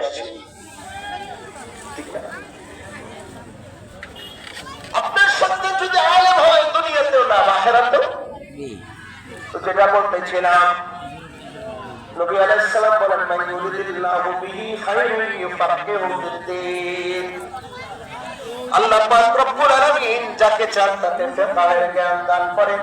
আসছে। না আপনার সন্তান যদি আলেম হয় দুনিয়াতেও আখেরাতেও? তো যেটা বলতেছিলাম নবী আলাইহিস সালাম বলেন মান ইউরিদিল্লাহু বিহি খায়রান ইউফাক্কিহু ফিদ্দীন আল্লাহ পাক রব্বুল আলামিন যাকে চান তাকে ফিকহের জ্ঞান দান করেন।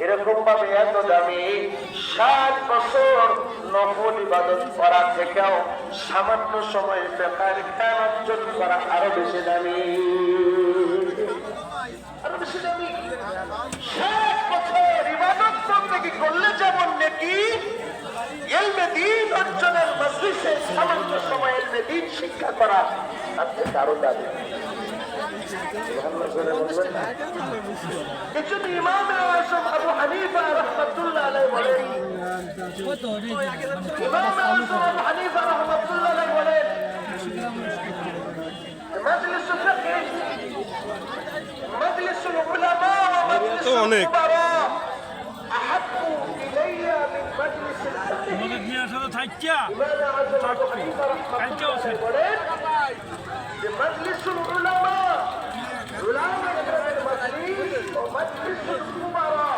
এরকম ভাবে এত দামি ষাট বছর নফল ইবাদত করা থেকেও সামান্য সময় ফিকহের জ্ঞান অর্জন করা আরও বেশি দামি? আরও বেশি দামি? করলে যেমন সামান্য সময় শিক্ষা করা তার থেকে আরও দাবি কিছু ইমাম তো অনেক। الكبراء أحب إلي من مجلس الفقه আমাদের নিয়ে আসলে থাকা لماذا عزم أبو حنيفة رحمه কালকে الله আছে। عليه مجلس العلماء علماء المجلس ومجلس الكبراء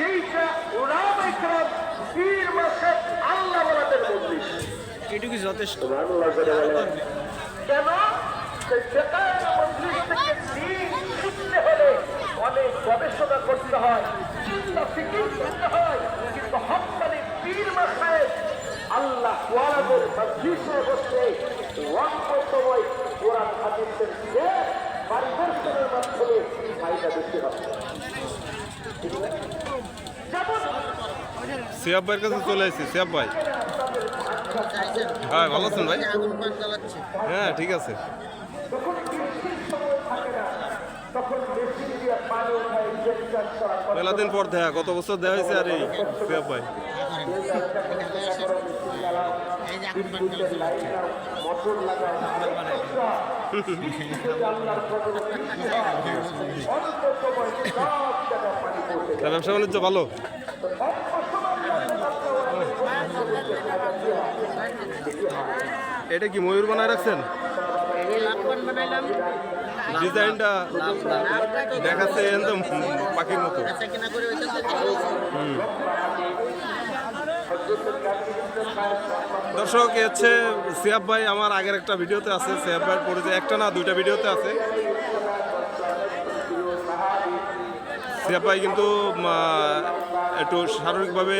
যেইটা ওলামা ইকরাম পীর মাসাদ আল্লাহ ওয়ালাদের মজলিস। যথেষ্ট। কেন? সেই বেকার মজলিস থেকে দিন শিখতে হলে অনেক গবেষণা করতে হয় চিন্তা ফিকির করতে হয় কিন্তু হকানি পীর মাসায় আল্লাহ ওয়ালাদের মজলিসে বসে অল্পসময় কোরআন মাধ্যমে ফায়দা বেশি হবে। সিয়াব ভাইয়ের কাছে চলে আসছি, সিয়াব ভাই। হ্যাঁ ভালো আছেন ভাই? হ্যাঁ ঠিক আছে। যখন বৃষ্টির সময় থাকে না তখন মেশিন দিয়ে পানি উঠায় ইঞ্জেকশন করা কষ্ট মেলা দিন পর দেখা কত বছর দেওয়া হয়েছে আর এই সিয়াব ভাই। হয়। ব্যবসা বাণিজ্য ভালো? এটা কি ময়ূর বানায় রাখছেন? ডিজাইনটা দেখাচ্ছে একদম পাখির মতো। দর্শক হচ্ছে সিয়াব ভাই আমার আগের একটা ভিডিওতে আছে, সিয়াব ভাইয়ের পরিচয়। একটা না, দুইটা ভিডিওতে আছে। সিয়াব ভাই কিন্তু একটু শারীরিকভাবে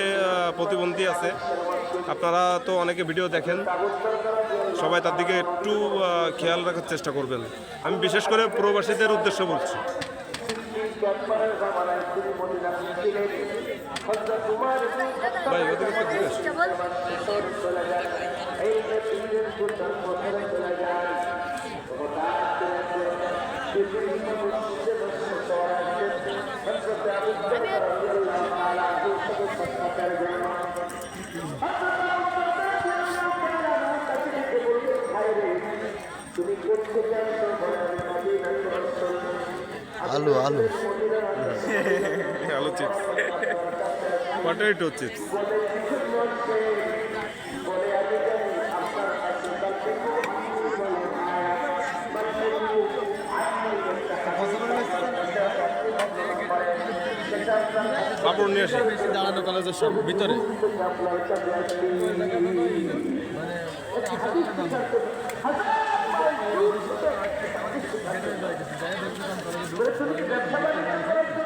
প্রতিবন্ধী আছে। আপনারা তো অনেকে ভিডিও দেখেন। সবাই তার দিকে একটু খেয়াল রাখার চেষ্টা করবেন। আমি বিশেষ করে প্রবাসীদের উদ্দেশ্য বলছি। ভাই ওদিকে আলু আলু। আলু চিপস পটেটো চিপস কাপড় নিয়ে আসি। দাঁড়ানো কলেজের সব ভিতরে? শুনেছি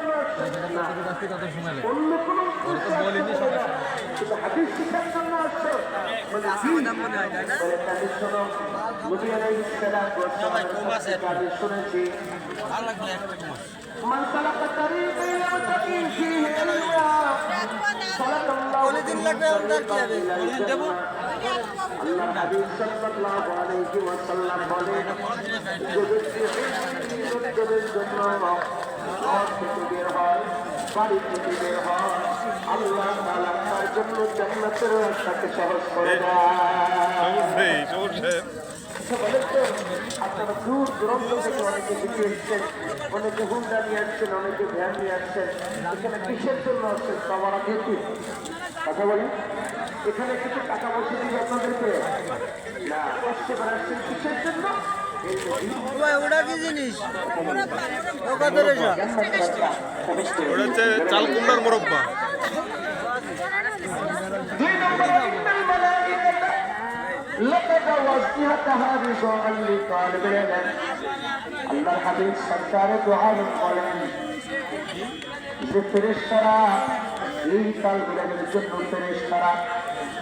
কলেদিন লাগবে আমরা কি হবে কলেদিন দেবো আল্লাহ নবী সাল্লাল্লাহু আলাইহি ওয়াসাল্লাম বলেন যে ব্যক্তি জন্য বাড়ি থেকে বের তার জন্য জান্নাতের রাস্তাকে সহজ করে সাহেব বলেন তো, আপনারা দূর দূরান্ত থেকে অনেকে দিকে এসছেন অনেকে হুন্ডা নিয়ে আসছেন অনেকে ভ্যান নিয়ে আসছেন এখানে কিসের জন্য আসছেন সবার আগে কথা বলি এখানে কিছু টাকা পয়সা দিবে আপনাদেরকে। না করে আসছেন কিসের জন্য? দিন ওটা কি জিনিস? ওটা হচ্ছে চাল কুমড়ার মোরব্বা। রিযাআন লিতালিবিল ইলম আল্লাহর হাবিব সরকারে দোয়া বলেন যে ফেরেশতারা এই তালবিলের জন্য ফেরেশতারা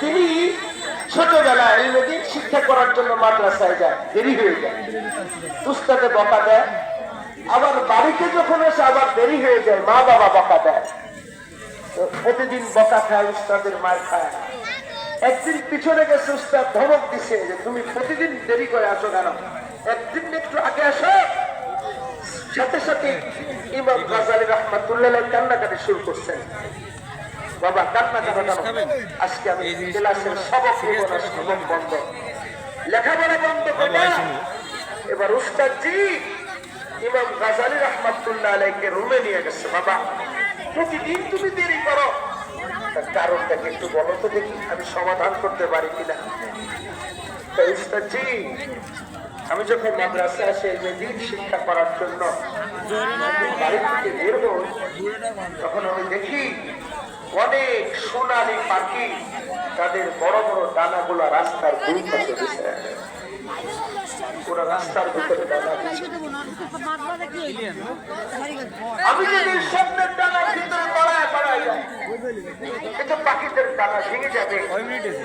তিনি ছোটবেলায় শিক্ষা করার জন্য মাদ্রাসায় যায়, দেরি হয়ে যায়। উস্তাদে বকা দেয়। আবার বাড়িতে যখন আসে, আবার দেরি হয়ে যায়, মা বাবা বকা দেয়। প্রতিদিন বকা খায়, উস্তাদের মার খায়। একদিন পিছনে গেছে উস্তাদ ধমক দিছে যে তুমি প্রতিদিন দেরি করে আসো কেন? একদিন একটু আগে আসো। সাথে সাথে ইমাম গাজালি রহমাতুল্লাহ কান্নাকাটি শুরু করছেন। বাবা কান্না কাটা কেন? আজকে আমি ক্লাসের সবক সবক বন্ধ। লেখাপড়া বন্ধ করে। এবার উস্তাদ জি ইমাম গাজালি রহমাতুল্লাহ আলাইকে রুমে নিয়ে গেছে। বাবা প্রতিদিন তুমি দেরি করো। তার কারণটাকে একটু বলো তো দেখি, আমি সমাধান করতে পারি কিনা আমি যখন মাদ্রাসা আসে দিন শিক্ষা করার জন্য বাড়ি থেকে বের তখন আমি দেখি অনেক সোনালি পাখি তাদের বড় বড় ডানাগুলো রাস্তার দুই পাশে। পুরো রাস্তার ভিতরে দিচ্ছে। আমি যদি ভিতরে পড়ায় পড়ায় যাই এটা পাখিদের ডানা ভেঙে যাবে। কয় মিনিট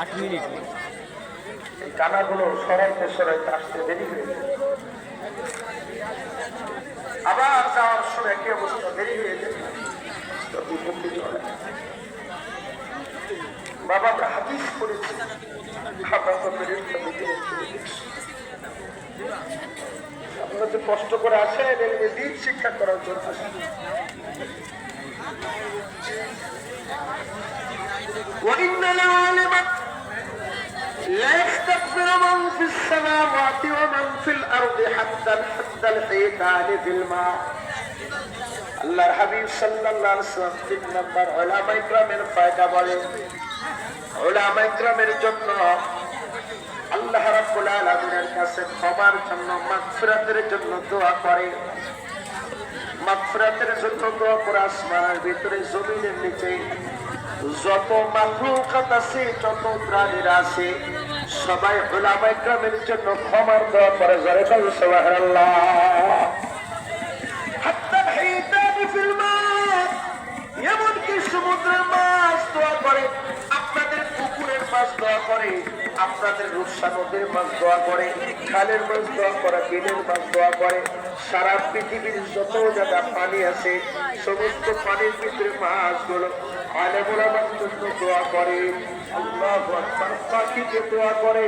আট মিনিট। এই ডানাগুলো সরাইতে সরাইতে আসতে দেরি হয়ে যায়। আবার যাওয়ার সময় একই অবস্থা দেরি হয়ে যায়। বাবা আমরা হাদিস করেছি। আপনারা যে কষ্ট করে আসেন রেলওয়ে দিন শিক্ষা করার জন্য। السماوات ومن في الأرض حتى حتى الحيتان في الماء আল্লাহর হাবিব সাল্লাল্লাহু আলাইহি ওয়াসাল্লাম তিন নাম্বার উলামা ইকরামের ফায়দা বলে উলামা ইকরামের জন্য আল্লাহ রাব্বুল আলামিনের কাছে ক্ষমার জন্য মাগফিরাতের জন্য দোয়া করে মাগফিরাতের জন্য দোয়া করে আসমানের ভিতরে জমিনের নিচে যত মাখলুকাত আছে যত প্রাণীরা আছে সবাই উলামা জন্য ক্ষমার দোয়া করে, জরে এমনকি সমুদ্রের মাছ দোয়া করে, আপনাদের পুকুরের মাছ দোয়া করে, আপনাদের রূপসা নদীর মাছ দোয়া করে, খালের মাছ দোয়া করে, বিলের মাছ দোয়া করে, সারা পৃথিবীর যত জায়গা পানি আছে, সমস্ত পানির ভিতরে মাছগুলো আলেমুলামার জন্য দোয়া করে। আল্লাহ পাখিকে দোয়া করে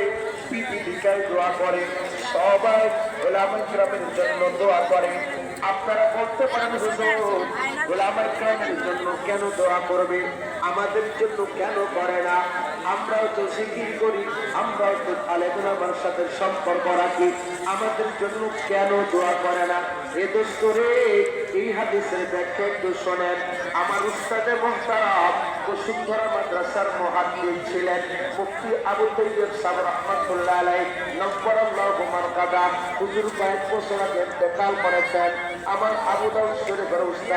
পৃথিবীকায় দোয়া করে, সবাই গোলামের গ্রামের জন্য দোয়া করে। আপনারা বলতে পারেন গোলামের গ্রামের জন্য কেন দোয়া করবে? আমাদের জন্য কেন করে না? আমরাও তো জিকির করি, আমরাও তো আলেমুলামার সাথে সম্পর্ক রাখি। আমাদের জন্য কেন দোয়া করে না? এ দোস্ত রে, এই হাদিসের ব্যাখ্যা একটু শোনেন। আমার উস্তাদে মোহতারাম বসুন্ধরা মাদ্রাসার মহাদ্দিন ছিলেন। মুফতি আবু তৈয়ব সাহেব রহমতুল্লাহ আলাই নব্বর আল্লাহ মারকাদা হুজুর কয়েক বছর আগে ইন্তেকাল করেছেন। আমার আবু দাউদ শরীফের উস্তাদ